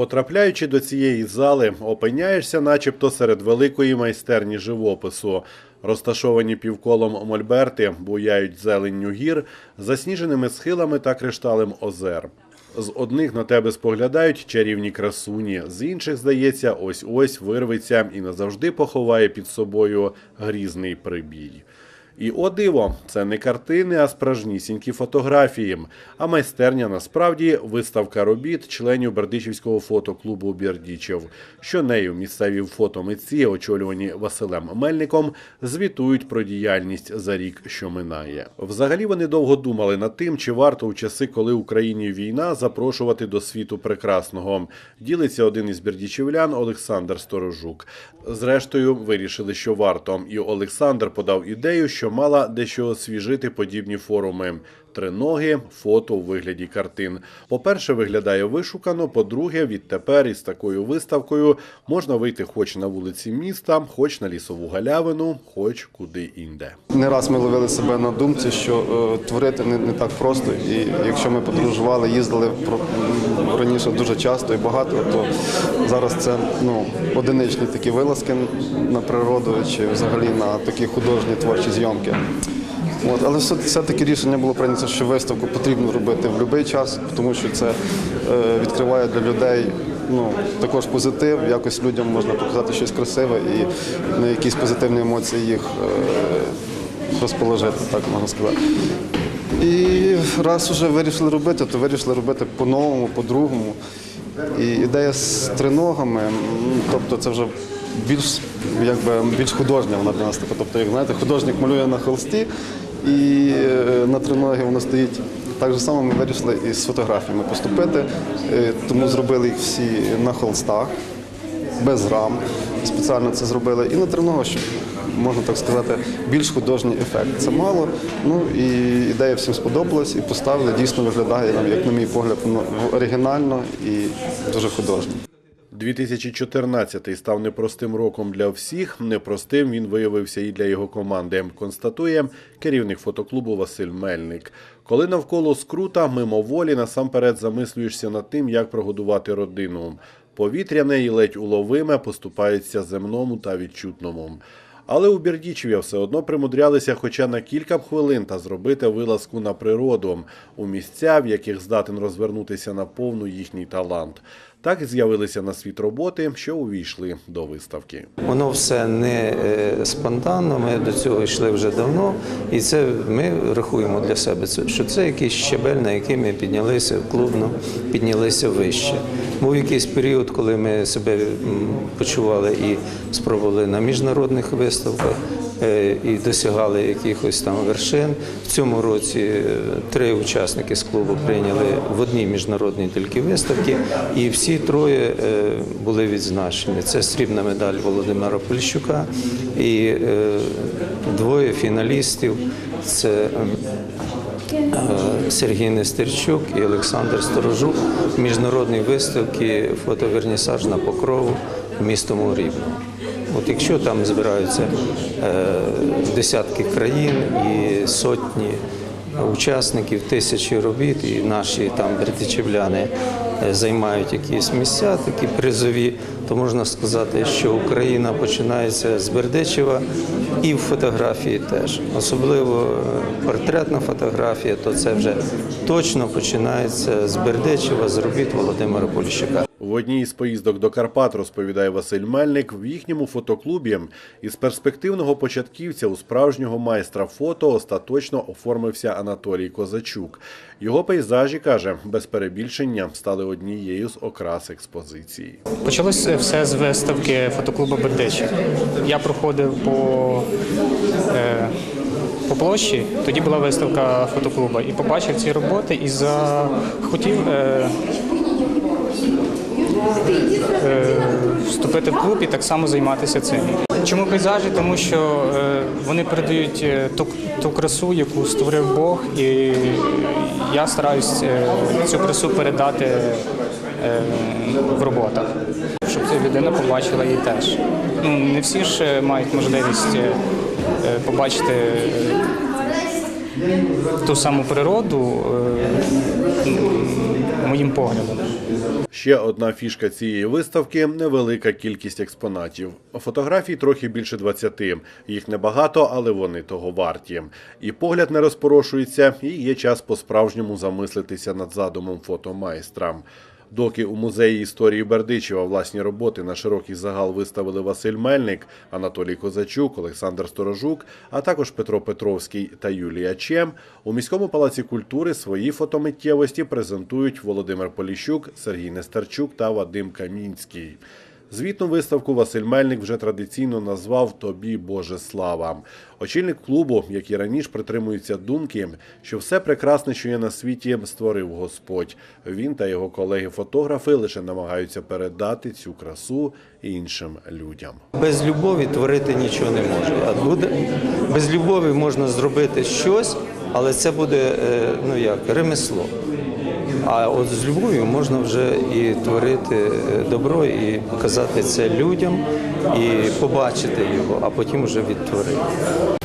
Потрапляючи до цієї зали, опиняєшся начебто серед великої майстерні живопису. Розташовані півколом мольберти буяють зеленню гір, засніженими схилами та кришталем озер. З одних на тебе споглядають чарівні красуні, з інших, здається, ось-ось вирветься і назавжди поховає під собою грізний прибій. І о диво, це не картини, а справжнісінькі фотографії. А майстерня насправді виставка робіт членів Бердичівського фотоклубу Бердічев. Що нею місцеві фотомитці, очолювані Василем Мельником, звітують про діяльність за рік, що минає. Взагалі вони довго думали над тим, чи варто у часи, коли Україні війна, запрошувати до світу прекрасного. Ділиться один із бердічівлян Олександр Сторожук. Зрештою, вирішили, що варто. І Олександр подав ідею, що мала дещо освіжити подібні форуми. Триноги, фото у вигляді картин. По-перше, виглядає вишукано. По-друге, відтепер із такою виставкою можна вийти хоч на вулиці міста, хоч на лісову галявину, хоч куди інде. Не раз ми ловили себе на думці, що е, творити не, не так просто. І якщо ми подорожували, їздили раніше дуже часто і багато, то зараз це ну, одиничні такі вилазки на природу чи взагалі на такі художні творчі зйомки. От, але все, все-таки рішення було прийнято, що виставку потрібно робити в будь-який час, тому що це е, відкриває для людей ну, також позитив, якось людям можна показати щось красиве і на якісь позитивні емоції їх е, розположити, так можна сказати. І раз вже вирішили робити, то вирішили робити по-новому, по-другому. І ідея з триногами, тобто це вже більш, якби, більш художня вона для нас така. Тобто, як знаєте, художник малює на холсті і е, на триногі воно стоїть. Так же само ми вирішили і з фотографіями поступити, е, тому зробили їх всі на холстах без рам. Спеціально це зробили і на треногу, щоб можна так сказати, більш художній ефект. Це мало. Ну і ідея всім сподобалась, і поставили. Дійсно виглядає, як на мій погляд, оригінально і дуже художньо. 2014 став непростим роком для всіх. Непростим він виявився і для його команди. Констатує керівник фотоклубу Василь Мельник. Коли навколо скрута, мимоволі насамперед замислюєшся над тим, як прогодувати родину. Повітряне і ледь уловиме поступається земному та відчутному. Але у Бердічеві все одно примудрялися хоча на кілька б хвилин та зробити вилазку на природу у місця, в яких здатен розвернутися наповну їхній талант. Так з'явилися на світ роботи, що увійшли до виставки. Воно все не е, спонтанно. Ми до цього йшли вже давно, і це ми рахуємо для себе, що це якийсь щебель, на який ми піднялися в клубно, піднялися вище. Був якийсь період, коли ми себе почували і спробували на міжнародних виставках. е, І досягали якихось там вершин. В цьому році е, три учасники з клубу прийняли в одній міжнародній тільки виставці, і всі троє е, були відзначені. Це срібна медаль Володимира Поліщука і е, двоє фіналістів. Це ем, е, Сергій Нестерчук і Олександр Сторожук міжнародної виставки фотовернісаж на покрову містом Рівно. От якщо там збираються десятки країн і сотні учасників, тисячі робіт, і наші там бердичівляни е, займають якісь місця, такі призові, то можна сказати, що Україна починається з Бердичева і в фотографії теж. Особливо е, портретна фотографія, то це вже точно починається з Бердичева, з робіт Володимира Поліщука. В одній із поїздок до Карпат, розповідає Василь Мельник, в їхньому фотоклубі із перспективного початківця у справжнього майстра фото остаточно оформився Анатолій Козачук. Його пейзажі, каже, без перебільшення стали однією з окрас експозиції. Почалось все з виставки фотоклубу Бердичів. Я проходив по, е, по площі, тоді була виставка фотоклубу, і побачив ці роботи і захотів е, вступити в клуб і так само займатися цим. Чому пейзажі? Тому що е, вони передають е, ту, ту красу, яку створив Бог, і я стараюсь е, цю красу передати е, в роботах, щоб ця людина побачила її теж. Ну, не всі ж е, мають можливість е, е, побачити е, ту саму природу е, моїм поглядом. Ще одна фішка цієї виставки невелика кількість експонатів. Фотографій трохи більше 20. Їх небагато, але вони того варті. І погляд не розпорошується, і є час по-справжньому замислитися над задумом фотомайстра. Доки у музеї історії Бердичева власні роботи на широкий загал виставили Василь Мельник, Анатолій Козачук, Олександр Сторожук, а також Петро Петровський та Юлія Чем, у міському палаці культури свої фотомиттєвості презентують Володимир Поліщук, Сергій Нестерчук та Вадим Камінський. Звітну виставку Василь Мельник вже традиційно назвав Тобі Боже слава. Очільник клубу, як і раніше, притримується думки, що все прекрасне, що є на світі, створив Господь. Він та його колеги-фотографи лише намагаються передати цю красу іншим людям. Без любові творити нічого не може. А буде без любові можна зробити щось, але це буде е, ну як ремесло. А от з любов'ю можна вже і творити е, добро, і показати це людям, і побачити його, а потім вже відтворити.